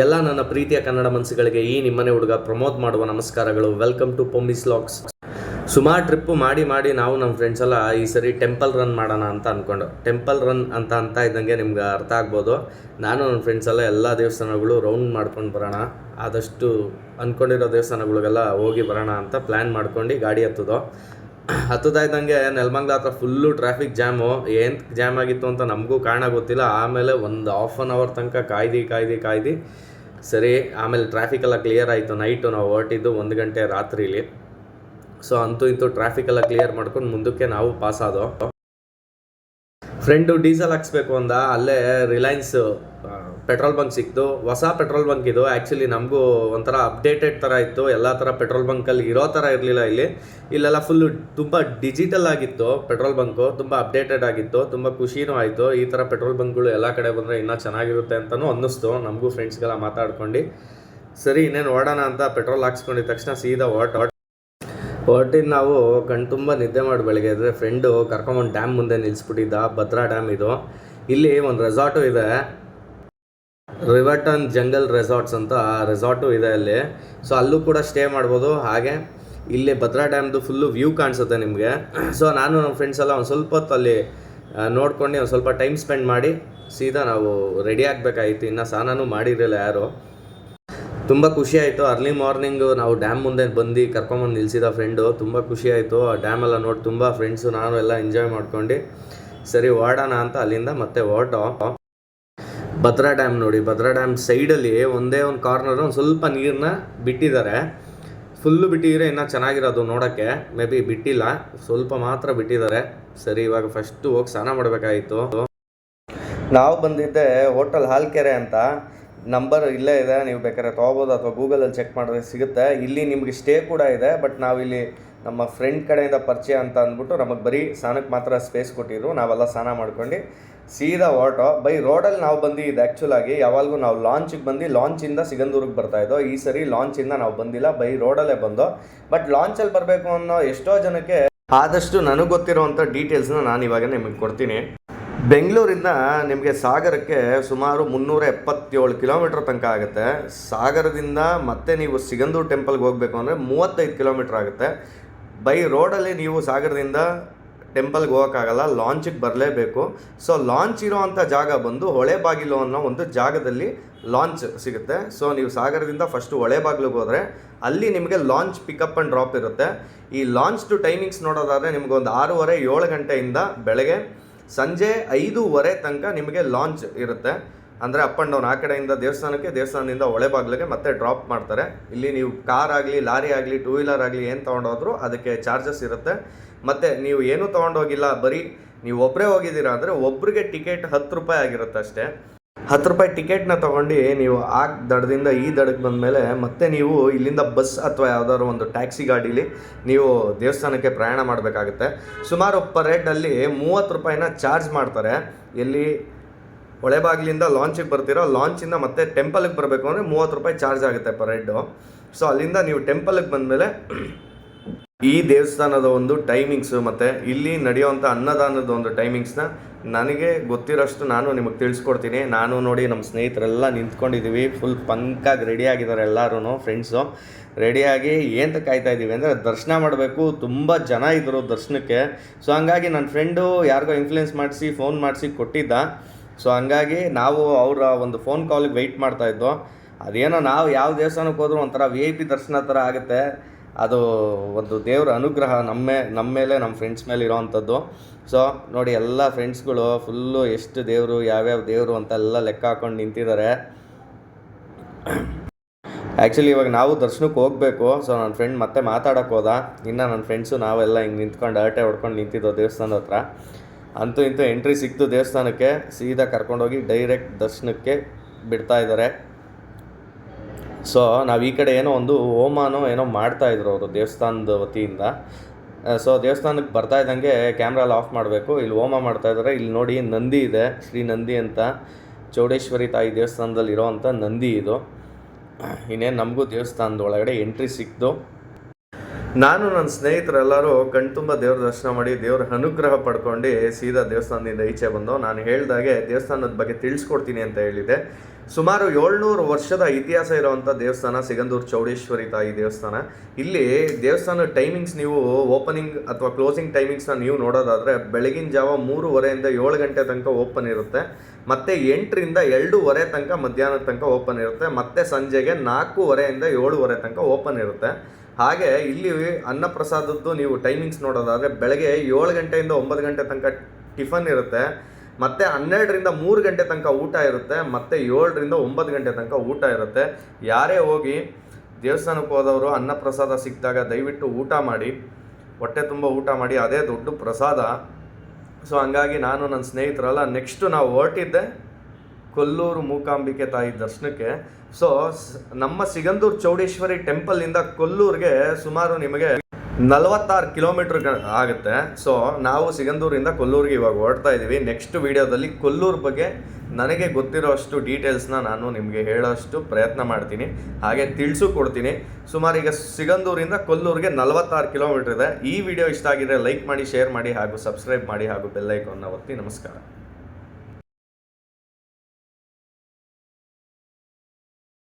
ಎಲ್ಲ ನನ್ನ ಪ್ರೀತಿಯ ಕನ್ನಡ ಮನಸ್ಸುಗಳಿಗೆ ಈ ನಿಮ್ಮನೆ ಹುಡುಗ ಪ್ರಮೋದ್ ಮಾಡುವ ನಮಸ್ಕಾರಗಳು. ವೆಲ್ಕಮ್ ಟು ಪೊಂಬಿಸ್ ಲಾಕ್ಸ್ ಸುಮಾರು ಟ್ರಿಪ್ಪು ಮಾಡಿ ಮಾಡಿ ನಾವು ನಮ್ಮ ಫ್ರೆಂಡ್ಸ್ ಎಲ್ಲ ಈ ಸರಿ ಟೆಂಪಲ್ ರನ್ ಮಾಡೋಣ ಅಂತ ಅಂದ್ಕೊಂಡು ಟೆಂಪಲ್ ರನ್ ಅಂತ ಅಂತ ಇದ್ದಂಗೆ ನಿಮ್ಗೆ ಅರ್ಥ ಆಗ್ಬೋದು. ನಾನು ನನ್ನ ಫ್ರೆಂಡ್ಸ್ ಎಲ್ಲ ಎಲ್ಲ ದೇವಸ್ಥಾನಗಳು ರೌಂಡ್ ಮಾಡ್ಕೊಂಡು ಬರೋಣ. ಆದಷ್ಟು ಅಂದ್ಕೊಂಡಿರೋ ದೇವಸ್ಥಾನಗಳಿಗೆಲ್ಲ ಹೋಗಿ ಬರೋಣ ಅಂತ ಪ್ಲ್ಯಾನ್ ಮಾಡ್ಕೊಂಡು ಗಾಡಿ ಹತ್ತದೋ. ಹತ್ತದ ಇದ್ದಂಗೆ ನೆಲಮಂಗ್ಲ ಹತ್ರ ಫುಲ್ಲು ಟ್ರಾಫಿಕ್ ಜಾಮು ಏನು ಜಾಮ್ ಆಗಿತ್ತು ಅಂತ ನಮಗೂ ಕಾರಣ ಗೊತ್ತಿಲ್ಲ. ಆಮೇಲೆ ಒಂದು ಹಾಫ್ ಆನ್ ಅವರ್ ತನಕ ಕಾಯ್ದು ಕಾಯ್ದು ಕಾಯ್ದು ಸರಿ, ಆಮೇಲೆ ಟ್ರಾಫಿಕ್ ಎಲ್ಲ ಕ್ಲಿಯರ್ ಆಯಿತು. ನೈಟು ನಾವು ಹೊರಟಿದ್ದು ಒಂದು ಗಂಟೆ ರಾತ್ರಿಲಿ. ಸೊ ಅಂತೂ ಇಂತೂ ಟ್ರಾಫಿಕ್ ಎಲ್ಲ ಕ್ಲಿಯರ್ ಮಾಡ್ಕೊಂಡು ಮುಂದಕ್ಕೆ ನಾವು ಪಾಸ್ ಆದೋ ಫ್ರೆಂಡು ಡೀಸೆಲ್ ಹಾಕ್ಸ್ಬೇಕು ಅಂದ. ಅಲ್ಲೇ ರಿಲಯನ್ಸ್ ಪೆಟ್ರೋಲ್ ಬಂಕ್ ಸಿಕ್ತು ಹೊಸ ಪೆಟ್ರೋಲ್ ಬಂಕ್ ಇದು. ಆ್ಯಕ್ಚುಲಿ ನಮಗೂ ಒಂಥರ ಅಪ್ಡೇಟೆಡ್ ಥರ ಇತ್ತು. ಎಲ್ಲ ಥರ ಪೆಟ್ರೋಲ್ ಬಂಕಲ್ಲಿ ಇರೋ ಥರ ಇರಲಿಲ್ಲ ಇಲ್ಲಿ. ಇಲ್ಲೆಲ್ಲ ಫುಲ್ಲು ತುಂಬ ಡಿಜಿಟಲ್ ಆಗಿತ್ತು ಪೆಟ್ರೋಲ್ ಬಂಕು. ತುಂಬ ಅಪ್ಡೇಟೆಡ್ ಆಗಿತ್ತು. ತುಂಬ ಖುಷಿನೂ ಆಯಿತು. ಈ ಥರ ಪೆಟ್ರೋಲ್ ಬಂಕ್ಗಳು ಎಲ್ಲ ಕಡೆ ಬಂದರೆ ಇನ್ನೂ ಚೆನ್ನಾಗಿರುತ್ತೆ ಅಂತಲೂ ಅನ್ನಿಸ್ತು. ನಮಗೂ ಫ್ರೆಂಡ್ಸ್ಗೆಲ್ಲ ಮಾತಾಡ್ಕೊಂಡು. ಸರಿ, ಇನ್ನೇನು ಓಡೋಣ ಅಂತ ಪೆಟ್ರೋಲ್ ಹಾಕ್ಸ್ಕೊಂಡಿದ ತಕ್ಷಣ ಸೀದಾ ಓಟ್ ಹೊರಟಿದ್ದು ನಾವು ಕಣ್ ತುಂಬ ನಿದ್ದೆ ಮಾಡಿ ಬೆಳಗ್ಗೆ ಅಂದರೆ ಫ್ರೆಂಡು ಕರ್ಕೊಂಬಂದು ಡ್ಯಾಮ್ ಮುಂದೆ ನಿಲ್ಲಿಸ್ಬಿಟ್ಟಿದ್ದ ಭದ್ರಾ ಡ್ಯಾಮ್ ಇದು. ಇಲ್ಲಿ ಒಂದು ರೆಸಾರ್ಟು ಇದೆ. ರಿವರ್ಟನ್ ಜಂಗಲ್ ರೆಸಾರ್ಟ್ಸ್ ಅಂತ ರೆಸಾರ್ಟು ಇದೆ ಅಲ್ಲಿ. ಸೊ ಅಲ್ಲೂ ಕೂಡ ಸ್ಟೇ ಮಾಡ್ಬೋದು. ಹಾಗೆ ಇಲ್ಲಿ ಭದ್ರಾ ಡ್ಯಾಮ್ದು ಫುಲ್ಲು ವ್ಯೂ ಕಾಣಿಸುತ್ತೆ ನಿಮಗೆ. ಸೊ ನಾನು ನಮ್ಮ ಫ್ರೆಂಡ್ಸ್ ಎಲ್ಲ ಒಂದು ಸ್ವಲ್ಪ ಹೊತ್ತು ಅಲ್ಲಿ ನೋಡ್ಕೊಂಡು ಒಂದು ಸ್ವಲ್ಪ ಟೈಮ್ ಸ್ಪೆಂಡ್ ಮಾಡಿ ಸೀದಾ ನಾವು ರೆಡಿ ಆಗಬೇಕಾಗಿತ್ತು ಇನ್ನು ಸ್ನಾನೂ ಮಾಡಿರಲಿಲ್ಲ ಯಾರು. ತುಂಬ ಖುಷಿ ಆಯಿತು. ಅರ್ಲಿ ಮಾರ್ನಿಂಗು ನಾವು ಡ್ಯಾಮ್ ಮುಂದೆ ಬಂದು ಕರ್ಕೊಂಬಂದು ನಿಲ್ಲಿಸಿದ ಫ್ರೆಂಡು ತುಂಬ ಖುಷಿ ಆಯಿತು. ಆ ಡ್ಯಾಮೆಲ್ಲ ನೋಡಿ ತುಂಬ ಫ್ರೆಂಡ್ಸು ನಾನು ಎಲ್ಲ ಎಂಜಾಯ್ ಮಾಡ್ಕೊಂಡು. ಸರಿ ಓಡೋಣ ಅಂತ ಅಲ್ಲಿಂದ ಮತ್ತೆ ಹೊರಟೋ ಭದ್ರಾ ಡ್ಯಾಮ್ ನೋಡಿ, ಭದ್ರಾ ಡ್ಯಾಮ್ ಸೈಡಲ್ಲಿ ಒಂದೇ ಒಂದು ಕಾರ್ನರ್ ಒಂದು ಸ್ವಲ್ಪ ನೀರನ್ನ ಬಿಟ್ಟಿದ್ದಾರೆ. ಫುಲ್ಲು ಬಿಟ್ಟಿದ್ರೆ ಇನ್ನೂ ಚೆನ್ನಾಗಿರೋದು ನೋಡೋಕ್ಕೆ. ಮೇ ಬಿ ಬಿಟ್ಟಿಲ್ಲ, ಸ್ವಲ್ಪ ಮಾತ್ರ ಬಿಟ್ಟಿದ್ದಾರೆ. ಸರಿ, ಇವಾಗ ಫಸ್ಟು ಹೋಗಿ ಸ್ನಾನ ಮಾಡಬೇಕಾಗಿತ್ತು ನಾವು ಬಂದಿದ್ದೆ ಹೋಟೆಲ್ ಹಾಲ್ಕೆರೆ ಅಂತ. ನಂಬರ್ ಇಲ್ಲೇ ಇದೆ, ನೀವು ಬೇಕಾದ್ರೆ ತೊಗೋಬೋದು ಅಥವಾ ಗೂಗಲಲ್ಲಿ ಚೆಕ್ ಮಾಡಿದ್ರೆ ಸಿಗುತ್ತೆ. ಇಲ್ಲಿ ನಿಮಗೆ ಸ್ಟೇ ಕೂಡ ಇದೆ ಬಟ್ ನಾವಿಲ್ಲಿ ನಮ್ಮ ಫ್ರೆಂಡ್ ಕಡೆಯಿಂದ ಪರಿಚಯ ಅಂತ ಅಂದ್ಬಿಟ್ಟು ನಮಗೆ ಬರೀ ಸ್ನಾನಕ್ಕೆ ಮಾತ್ರ ಸ್ಪೇಸ್ ಕೊಟ್ಟಿದ್ರು. ನಾವೆಲ್ಲ ಸ್ನಾನ ಮಾಡ್ಕೊಂಡು ಸೀದಾ ಆಟೋ ಬೈ ರೋಡಲ್ಲಿ ನಾವು ಬಂದು ಇದು ಆ್ಯಕ್ಚುಲಾಗಿ ಯಾವಾಗಲೂ ನಾವು ಲಾಂಚಿಗೆ ಬಂದು ಲಾಂಚಿಂದ ಸಿಗಂದೂರಿಗೆ ಬರ್ತಾ ಇದ್ದೋ, ಈ ಸರಿ ಲಾಂಚಿಂದ ನಾವು ಬಂದಿಲ್ಲ, ಬೈ ರೋಡಲ್ಲೇ ಬಂದೋ. ಬಟ್ ಲಾಂಚಲ್ಲಿ ಬರಬೇಕು ಅನ್ನೋ ಎಷ್ಟೋ ಜನಕ್ಕೆ ಆದಷ್ಟು ನನಗೆ ಗೊತ್ತಿರೋವಂಥ ಡೀಟೇಲ್ಸ್ನ ನಾನು ಇವಾಗ ನಿಮಗೆ ಕೊಡ್ತೀನಿ. ಬೆಂಗಳೂರಿಂದ ನಿಮಗೆ ಸಾಗರಕ್ಕೆ ಸುಮಾರು ಮುನ್ನೂರ ಎಪ್ಪತ್ತೇಳು ಕಿಲೋಮೀಟ್ರ್ ತನಕ ಆಗುತ್ತೆ. ಸಾಗರದಿಂದ ಮತ್ತೆ ನೀವು ಸಿಗಂದೂರು ಟೆಂಪಲ್ಗೆ ಹೋಗಬೇಕು ಅಂದರೆ ಮೂವತ್ತೈದು ಕಿಲೋಮೀಟ್ರ್ ಆಗುತ್ತೆ. ಬೈ ರೋಡಲ್ಲಿ ನೀವು ಸಾಗರದಿಂದ ಟೆಂಪಲ್ಗೆ ಹೋಗೋಕ್ಕಾಗಲ್ಲ, ಲಾಂಚಿಗೆ ಬರಲೇಬೇಕು. ಸೊ, ಲಾಂಚ್ ಇರೋವಂಥ ಜಾಗ ಬಂದು ಹೊಳೆ ಬಾಗಿಲು ಅನ್ನೋ ಒಂದು ಜಾಗದಲ್ಲಿ ಲಾಂಚ್ ಸಿಗುತ್ತೆ. ಸೊ, ನೀವು ಸಾಗರದಿಂದ ಫಸ್ಟು ಹೊಳೆ ಬಾಗಿಲಿಗೆ ಹೋದರೆ ಅಲ್ಲಿ ನಿಮಗೆ ಲಾಂಚ್ ಪಿಕಪ್ ಆ್ಯಂಡ್ ಡ್ರಾಪ್ ಇರುತ್ತೆ. ಈ ಲಾಂಚ್ ಟು ಟೈಮಿಂಗ್ಸ್ ನೋಡೋದಾದರೆ ನಿಮ್ಗೆ ಒಂದು ಆರೂವರೆ ಏಳು ಗಂಟೆಯಿಂದ ಬೆಳಗ್ಗೆ ಸಂಜೆ ಐದೂವರೆ ತನಕ ನಿಮಗೆ ಲಾಂಚ್ ಇರುತ್ತೆ. ಅಂದರೆ ಅಪ್ ಆ್ಯಂಡ್ ಡೌನ್ ಆ ಕಡೆಯಿಂದ ದೇವಸ್ಥಾನಕ್ಕೆ, ದೇವಸ್ಥಾನದಿಂದ ಒಳೆ ಬಾಗಿಲಿಗೆ ಮತ್ತೆ ಡ್ರಾಪ್ ಮಾಡ್ತಾರೆ. ಇಲ್ಲಿ ನೀವು ಕಾರ್ ಆಗಲಿ, ಲಾರಿ ಆಗಲಿ ಟೂ ವೀಲರ್ ಆಗಲಿ ಏನು ತೊಗೊಂಡೋದ್ರು ಅದಕ್ಕೆ ಚಾರ್ಜಸ್ ಇರುತ್ತೆ. ಮತ್ತು ನೀವು ಏನೂ ತೊಗೊಂಡೋಗಿಲ್ಲ, ಬರೀ ನೀವು ಒಬ್ಬರೇ ಹೋಗಿದ್ದೀರಾ ಅಂದರೆ ಒಬ್ರಿಗೆ ಟಿಕೆಟ್ ಹತ್ತು ರೂಪಾಯಿ ಆಗಿರುತ್ತೆ ಅಷ್ಟೇ. ಹತ್ತು ರೂಪಾಯಿ ಟಿಕೆಟ್ನ ತೊಗೊಂಡು ನೀವು ಆ ದಡದಿಂದ ಈ ದಡಕ್ಕೆ ಬಂದಮೇಲೆ ಮತ್ತೆ ನೀವು ಇಲ್ಲಿಂದ ಬಸ್ ಅಥವಾ ಯಾವುದಾದ್ರು ಒಂದು ಟ್ಯಾಕ್ಸಿ ಗಾಡೀಲಿ ನೀವು ದೇವಸ್ಥಾನಕ್ಕೆ ಪ್ರಯಾಣ ಮಾಡಬೇಕಾಗುತ್ತೆ. ಸುಮಾರು ಪರ್ ಹೆಡ್ನಲ್ಲಿ ಮೂವತ್ತು ರೂಪಾಯಿನ ಚಾರ್ಜ್ ಮಾಡ್ತಾರೆ. ಎಲ್ಲಿ ಹೊಳೆಬಾಗಿಲಿಂದ ಲಾಂಚಿಗೆ ಬರ್ತೀರೋ? ಲಾಂಚಿಂದ ಮತ್ತೆ ಟೆಂಪಲ್ಗೆ ಬರಬೇಕು ಅಂದರೆ ಮೂವತ್ತು ರೂಪಾಯಿ ಚಾರ್ಜ್ ಆಗುತ್ತೆ ಪರ್ ಹೆಡ್ಡು ಸೊ ಅಲ್ಲಿಂದ ನೀವು ಟೆಂಪಲ್ಗೆ ಬಂದಮೇಲೆ ಈ ದೇವಸ್ಥಾನದ ಒಂದು ಟೈಮಿಂಗ್ಸು ಮತ್ತು ಇಲ್ಲಿ ನಡೆಯುವಂಥ ಅನ್ನದಾನದ ಒಂದು ಟೈಮಿಂಗ್ಸ್ನ ನನಗೆ ಗೊತ್ತಿರೋಷ್ಟು ನಾನು ನಿಮಗೆ ತಿಳಿಸ್ಕೊಡ್ತೀನಿ. ನಾನು ನೋಡಿ ನಮ್ಮ ಸ್ನೇಹಿತರೆಲ್ಲ ನಿಂತ್ಕೊಂಡಿದ್ದೀವಿ ಫುಲ್ ಪಂಕಾಗಿ ರೆಡಿ ಆಗಿದ್ದಾರೆ ಎಲ್ಲರೂ ಫ್ರೆಂಡ್ಸು ರೆಡಿಯಾಗಿ ಏನಂತ ಕಾಯ್ತಾ ಇದ್ದೀವಿ ಅಂದರೆ ದರ್ಶನ ಮಾಡಬೇಕು. ತುಂಬ ಜನ ಇದ್ದರು ದರ್ಶನಕ್ಕೆ. ಸೊ ಹಂಗಾಗಿ ನನ್ನ ಫ್ರೆಂಡು ಯಾರಿಗೋ ಇನ್ಫ್ಲುಯೆನ್ಸ್ ಮಾಡಿಸಿ ಫೋನ್ ಮಾಡಿಸಿ ಕೊಟ್ಟಿದ್ದ. ಸೊ ಹಂಗಾಗಿ ನಾವು ಅವರ ಒಂದು ಫೋನ್ ಕಾಲಿಗೆ ವೆಯ್ಟ್ ಇದ್ದೋ ಅದೇನೋ ನಾವು ಯಾವ ದೇವಸ್ಥಾನಕ್ಕೆ ಹೋದ್ರೂ ಒಂಥರ ವಿ ಐ ಪಿ ದರ್ಶನ ಥರ ಆಗುತ್ತೆ. ಅದು ಒಂದು ದೇವರ ಅನುಗ್ರಹ ನಮ್ಮ ನಮ್ಮ ಮೇಲೆ, ನಮ್ಮ ಫ್ರೆಂಡ್ಸ್ ಮೇಲೆ ಇರೋವಂಥದ್ದು. ಸೊ ನೋಡಿ ಎಲ್ಲ ಫ್ರೆಂಡ್ಸ್ಗಳು ಫುಲ್ಲು ಎಷ್ಟು ದೇವರು, ಯಾವ್ಯಾವ ದೇವರು ಅಂತ ಎಲ್ಲ ಲೆಕ್ಕ ಹಾಕೊಂಡು ನಿಂತಿದ್ದಾರೆ. ಆ್ಯಕ್ಚುಲಿ ಇವಾಗ ನಾವು ದರ್ಶನಕ್ಕೆ ಹೋಗಬೇಕು. ಸೊ ನನ್ನ ಫ್ರೆಂಡ್ ಮತ್ತೆ ಮಾತಾಡೋಕೆ ಹೋದ. ಇನ್ನು ನನ್ನ ಫ್ರೆಂಡ್ಸು ನಾವೆಲ್ಲ ಹಿಂಗೆ ನಿಂತ್ಕೊಂಡು ಹರಟೆ ಹೊಡ್ಕೊಂಡು ನಿಂತಿದ್ದೋ ದೇವಸ್ಥಾನದ ಹತ್ರ. ಅಂತೂ ಇಂತೂ ಎಂಟ್ರಿ ಸಿಕ್ತು ದೇವಸ್ಥಾನಕ್ಕೆ ಸೀದಾ ಕರ್ಕೊಂಡೋಗಿ ಡೈರೆಕ್ಟ್ ದರ್ಶನಕ್ಕೆ ಬಿಡ್ತಾ ಇದ್ದಾರೆ. ಸೊ ನಾವು ಈ ಕಡೆ ಏನೋ ಒಂದು ಹೋಮನೋ ಏನೋ ಮಾಡ್ತಾ ಇದ್ರು ಅವರು ದೇವಸ್ಥಾನದ ವತಿಯಿಂದ. ಸೊ ದೇವಸ್ಥಾನಕ್ಕೆ ಬರ್ತಾ ಇದ್ದಂಗೆ ಕ್ಯಾಮ್ರಾ ಎಲ್ಲ ಆಫ್ ಮಾಡಬೇಕು. ಇಲ್ಲಿ ಹೋಮ ಮಾಡ್ತಾಯಿದ್ದಾರೆ ಇಲ್ಲಿ ನೋಡಿ ನಂದಿ ಇದೆ, ಶ್ರೀ ನಂದಿ ಅಂತ. ಚೌಡೇಶ್ವರಿ ತಾಯಿ ದೇವಸ್ಥಾನದಲ್ಲಿ ಇರೋವಂಥ ನಂದಿ ಇದು. ಇನ್ನೇನು ನಮಗೂ ದೇವಸ್ಥಾನದ ಒಳಗಡೆ ಎಂಟ್ರಿ ಸಿಕ್ತು ನಾನು ನನ್ನ ಸ್ನೇಹಿತರೆಲ್ಲರೂ ಕಣ್ತುಂಬ ದೇವ್ರ ದರ್ಶನ ಮಾಡಿ ದೇವ್ರ ಅನುಗ್ರಹ ಪಡ್ಕೊಂಡು ಸೀದಾ ದೇವಸ್ಥಾನದಿಂದ ಈಚೆ ಬಂದು. ನಾನು ಹೇಳ್ದಾಗೆ ದೇವಸ್ಥಾನದ ಬಗ್ಗೆ ತಿಳಿಸ್ಕೊಡ್ತೀನಿ ಅಂತ ಹೇಳಿದೆ ಸುಮಾರು ಏಳ್ನೂರು ವರ್ಷದ ಇತಿಹಾಸ ಇರುವಂಥ ದೇವಸ್ಥಾನ ಸಿಗಂದೂರು ಚೌಡೇಶ್ವರಿ ತಾಯಿ ದೇವಸ್ಥಾನ. ಇಲ್ಲಿ ದೇವಸ್ಥಾನದ ಟೈಮಿಂಗ್ಸ್ ನೀವು ಓಪನಿಂಗ್ ಅಥವಾ ಕ್ಲೋಸಿಂಗ್ ಟೈಮಿಂಗ್ಸ್ನ ನೀವು ನೋಡೋದಾದರೆ ಬೆಳಗಿನ ಜಾವ ಮೂರುವರೆಯಿಂದ ಏಳು ಗಂಟೆ ತನಕ ಓಪನ್ ಇರುತ್ತೆ. ಮತ್ತು ಎಂಟರಿಂದ ಎರಡೂವರೆ ತನಕ ಮಧ್ಯಾಹ್ನದ ತನಕ ಓಪನ್ ಇರುತ್ತೆ. ಮತ್ತು ಸಂಜೆಗೆ ನಾಲ್ಕೂವರೆಯಿಂದ ಏಳುವರೆ ತನಕ ಓಪನ್ ಇರುತ್ತೆ. ಹಾಗೆ ಇಲ್ಲಿ ಅನ್ನಪ್ರಸಾದದ್ದು ನೀವು ಟೈಮಿಂಗ್ಸ್ ನೋಡೋದಾದರೆ ಬೆಳಗ್ಗೆ ಏಳು ಗಂಟೆಯಿಂದ ಒಂಬತ್ತು ಗಂಟೆ ತನಕ ಟಿಫನ್ ಇರುತ್ತೆ, ಮತ್ತು ಹನ್ನೆರಡರಿಂದ ಮೂರು ಗಂಟೆ ತನಕ ಊಟ ಇರುತ್ತೆ, ಮತ್ತು ಏಳರಿಂದ ಒಂಬತ್ತು ಗಂಟೆ ತನಕ ಊಟ ಇರುತ್ತೆ. ಯಾರೇ ಹೋಗಿ ದೇವಸ್ಥಾನಕ್ಕೆ ಹೋದವರು ಅನ್ನಪ್ರಸಾದ ಸಿಕ್ಕಿದಾಗ ದಯವಿಟ್ಟು ಊಟ ಮಾಡಿ, ಹೊಟ್ಟೆ ತುಂಬ ಊಟ ಮಾಡಿ, ಅದೇ ದೊಡ್ಡ ಪ್ರಸಾದ. ಸೊ ಹಂಗಾಗಿ ನಾನು ನನ್ನ ಸ್ನೇಹಿತರಲ್ಲ ನೆಕ್ಸ್ಟು ನಾವು ಹೊರಟಿದ್ದೆ. ಕೊಲ್ಲೂರು ಮೂಕಾಂಬಿಕೆ ತಾಯಿ ದರ್ಶನಕ್ಕೆ. ಸೊ, ನಮ್ಮ ಸಿಗಂದೂರು ಚೌಡೇಶ್ವರಿ ಟೆಂಪಲ್ನಿಂದ ಕೊಲ್ಲೂರಿಗೆ ಸುಮಾರು ನಿಮಗೆ ನಲವತ್ತಾರು ಕಿಲೋಮೀಟರ್ ಆಗುತ್ತೆ. ಸೊ ನಾವು ಸಿಗಂದೂರಿಂದ ಕೊಲ್ಲೂರಿಗೆ ಇವಾಗ ಓಡ್ತಾ ಇದ್ದೀವಿ ನೆಕ್ಸ್ಟ್ ವಿಡಿಯೋದಲ್ಲಿ ಕೊಲ್ಲೂರು ಬಗ್ಗೆ ನನಗೆ ಗೊತ್ತಿರೋಷ್ಟು ಡೀಟೇಲ್ಸ್ನ ನಾನು ನಿಮಗೆ ಹೇಳೋಷ್ಟು ಪ್ರಯತ್ನ ಮಾಡ್ತೀನಿ. ಹಾಗೆ ತಿಳಿಸು ಕೊಡ್ತೀನಿ. ಸುಮಾರು ಈಗ ಸಿಗಂದೂರಿಂದ ಕೊಲ್ಲೂರಿಗೆ ನಲವತ್ತಾರು ಕಿಲೋಮೀಟರ್ ಇದೆ. ಈ ವಿಡಿಯೋ ಇಷ್ಟ ಆಗಿದ್ರೆ ಲೈಕ್ ಮಾಡಿ ಶೇರ್ ಮಾಡಿ ಹಾಗೂ ಸಬ್ಸ್ಕ್ರೈಬ್ ಮಾಡಿ ಹಾಗೂ ಬೆಲ್ಲೈಕನ್ನ ಒತ್ತಿ ನಮಸ್ಕಾರ.